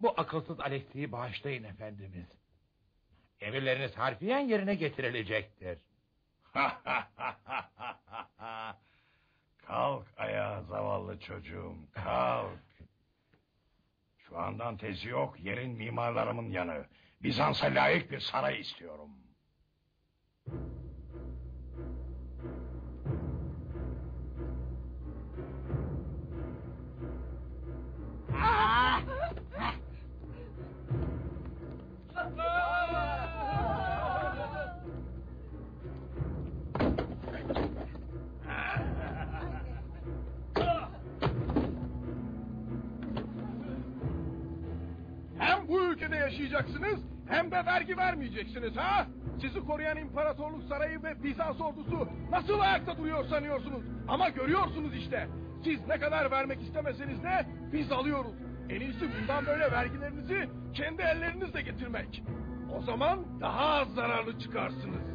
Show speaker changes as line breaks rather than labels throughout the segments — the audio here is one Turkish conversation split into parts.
Bu akılsız Alex'i bağışlayın efendimiz. Emirleriniz harfiyen yerine getirilecektir.
kalk ayağa zavallı çocuğum kalk. Şu andan tezi yok yerin mimarlarımın yanı. Bizans'a layık bir saray istiyorum.
Yaşayacaksınız hem de vergi vermeyeceksiniz ha? Sizi koruyan İmparatorluk Sarayı ve Bizans ordusu nasıl ayakta duruyor sanıyorsunuz? Ama görüyorsunuz işte. Siz ne kadar vermek istemeseniz de biz alıyoruz. En iyisi bundan böyle vergilerinizi kendi ellerinizle getirmek. O zaman daha az zararlı çıkarsınız.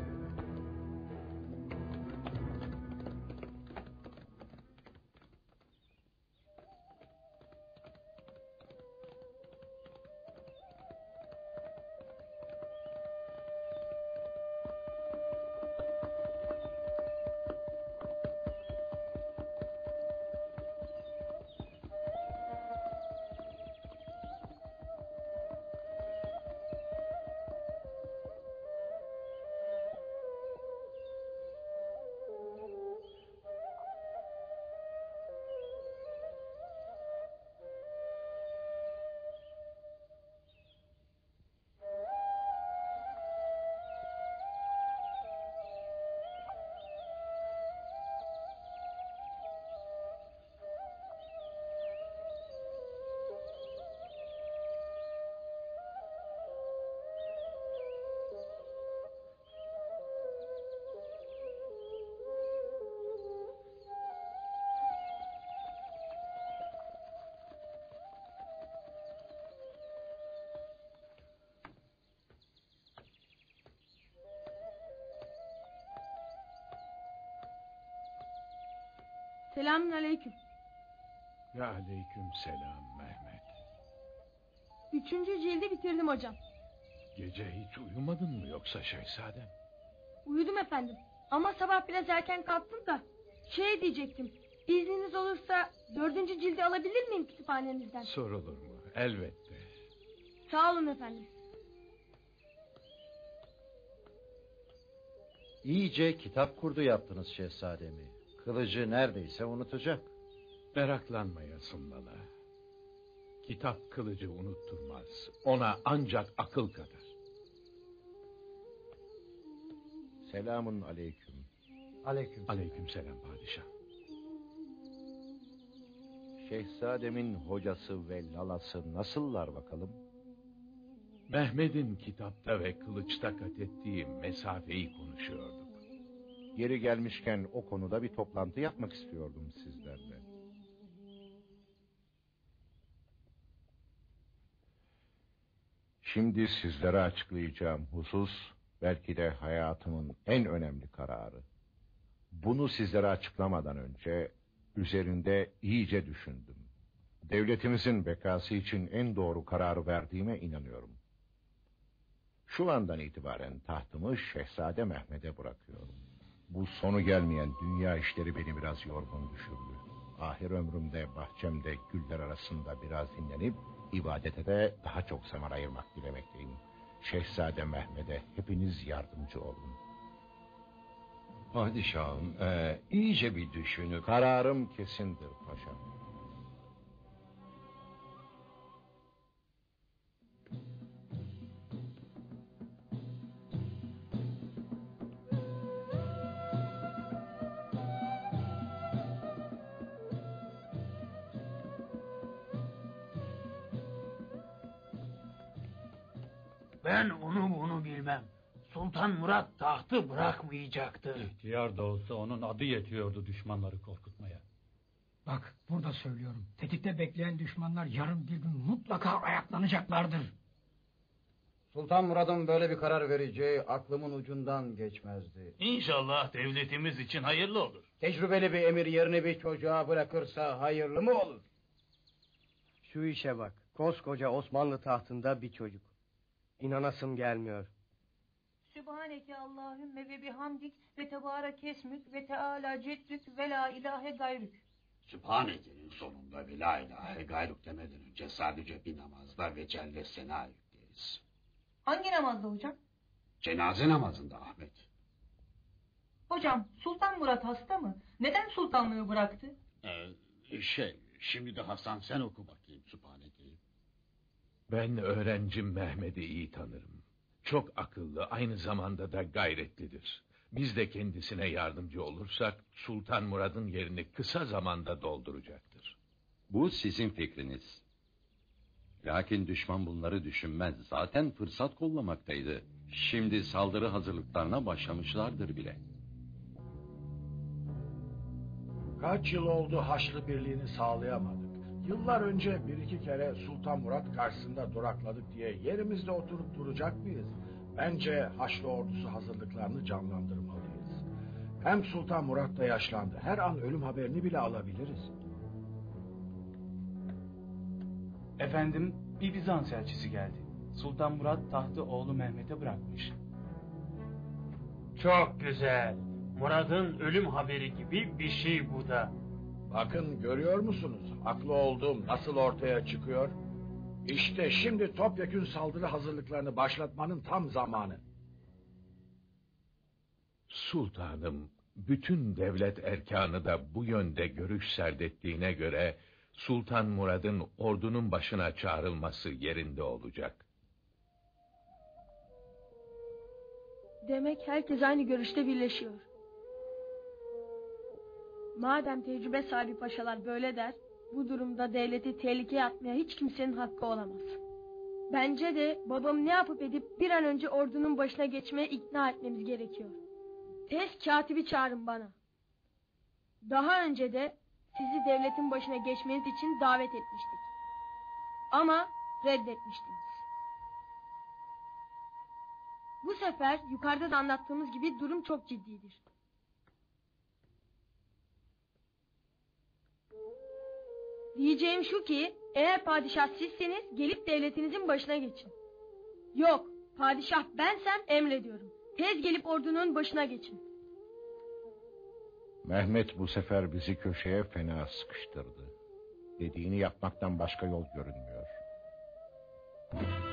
Selamün aleyküm.
Ve aleyküm selam Mehmet.
Üçüncü cildi bitirdim hocam.
Gece hiç uyumadın mı yoksa şehzadem?
Uyudum efendim. Ama sabah biraz erken kalktım da şey diyecektim. İzniniz olursa dördüncü cildi alabilir miyim kütüphanenizden?
Sorulur mu? Elbette.
Sağ olun efendim.
İyice kitap kurdu yaptınız şehzademi. Kılıcı neredeyse unutacak.
Meraklanmayasın bana. Kitap kılıcı unutturmaz. Ona ancak akıl kadar.
Selamun aleyküm.
Aleyküm.
Aleyküm selam padişah.
Şehzademin hocası ve lalası nasıllar bakalım?
Mehmet'in kitapta ve kılıçta kat ettiği mesafeyi konuşuyorduk.
Yeri gelmişken o konuda bir toplantı yapmak istiyordum sizlerle. Şimdi sizlere açıklayacağım husus belki de hayatımın en önemli kararı. Bunu sizlere açıklamadan önce üzerinde iyice düşündüm. Devletimizin bekası için en doğru kararı verdiğime inanıyorum. Şu andan itibaren tahtımı Şehzade Mehmet'e bırakıyorum. Bu sonu gelmeyen dünya işleri beni biraz yorgun düşürdü. Ahir ömrümde bahçemde güller arasında biraz dinlenip ibadete de daha çok zaman ayırmak dilemekteyim. Şehzade Mehmet'e hepiniz yardımcı olun.
Padişahım e, iyice bir düşünüp...
Kararım kesindir paşam.
Ben onu bunu bilmem. Sultan Murat tahtı bırakmayacaktır.
İhtiyar da olsa onun adı yetiyordu düşmanları korkutmaya.
Bak burada söylüyorum. Tetikte bekleyen düşmanlar yarın bir gün mutlaka ayaklanacaklardır.
Sultan Murad'ın böyle bir karar vereceği aklımın ucundan geçmezdi.
İnşallah devletimiz için hayırlı olur.
Tecrübeli bir emir yerini bir çocuğa bırakırsa hayırlı mı olur?
Şu işe bak. Koskoca Osmanlı tahtında bir çocuk. İnanasım gelmiyor.
Sübhaneke Allahümme ve bihamdik ve tebarek esmük ve teala ceddük ve la ilahe gayrük.
Sübhaneke'nin sonunda ve la ilahe gayruk demeden önce sadece bir namazda ve celle sena yükleriz.
Hangi namazda hocam?
Cenaze namazında Ahmet.
Hocam Sultan Murat hasta mı? Neden sultanlığı bıraktı?
Ee, şey, şimdi de Hasan sen oku bakayım Sübhaneke'yi.
Ben öğrencim Mehmet'i iyi tanırım. Çok akıllı, aynı zamanda da gayretlidir. Biz de kendisine yardımcı olursak Sultan Murad'ın yerini kısa zamanda dolduracaktır.
Bu sizin fikriniz. Lakin düşman bunları düşünmez. Zaten fırsat kollamaktaydı. Şimdi saldırı hazırlıklarına başlamışlardır bile.
Kaç yıl oldu Haçlı Birliği'ni sağlayamadık. Yıllar önce bir iki kere Sultan Murat karşısında durakladık diye yerimizde oturup duracak mıyız? Bence Haçlı ordusu hazırlıklarını canlandırmalıyız. Hem Sultan Murat da yaşlandı. Her an ölüm haberini bile alabiliriz.
Efendim bir Bizans elçisi geldi. Sultan Murat tahtı oğlu Mehmet'e bırakmış.
Çok güzel. Murad'ın ölüm haberi gibi bir şey bu da.
Bakın görüyor musunuz? Haklı olduğum nasıl ortaya çıkıyor? İşte şimdi topyekün saldırı hazırlıklarını başlatmanın tam zamanı.
Sultanım, bütün devlet erkanı da bu yönde görüş serdettiğine göre Sultan Murad'ın ordunun başına çağrılması yerinde olacak.
Demek herkes aynı görüşte birleşiyor. Madem tecrübe sahibi paşalar böyle der, bu durumda devleti tehlikeye atmaya hiç kimsenin hakkı olamaz. Bence de babam ne yapıp edip bir an önce ordunun başına geçmeye ikna etmemiz gerekiyor. Tez katibi çağırın bana. Daha önce de sizi devletin başına geçmeniz için davet etmiştik. Ama reddetmiştiniz. Bu sefer yukarıda da anlattığımız gibi durum çok ciddidir. Diyeceğim şu ki eğer padişah sizseniz gelip devletinizin başına geçin. Yok padişah bensem emrediyorum. Tez gelip ordunun başına geçin.
Mehmet bu sefer bizi köşeye fena sıkıştırdı. Dediğini yapmaktan başka yol görünmüyor.
kazanılan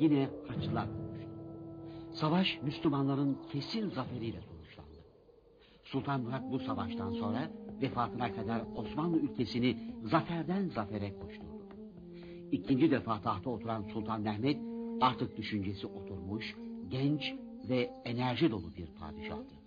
yine Haçlılar olmuştu. Savaş Müslümanların kesin zaferiyle sonuçlandı. Sultan Murat bu savaştan sonra vefatına kadar Osmanlı ülkesini zaferden zafere koşturdu. İkinci defa tahta oturan Sultan Mehmet artık düşüncesi oturmuş, genç ve enerji dolu bir padişahtı.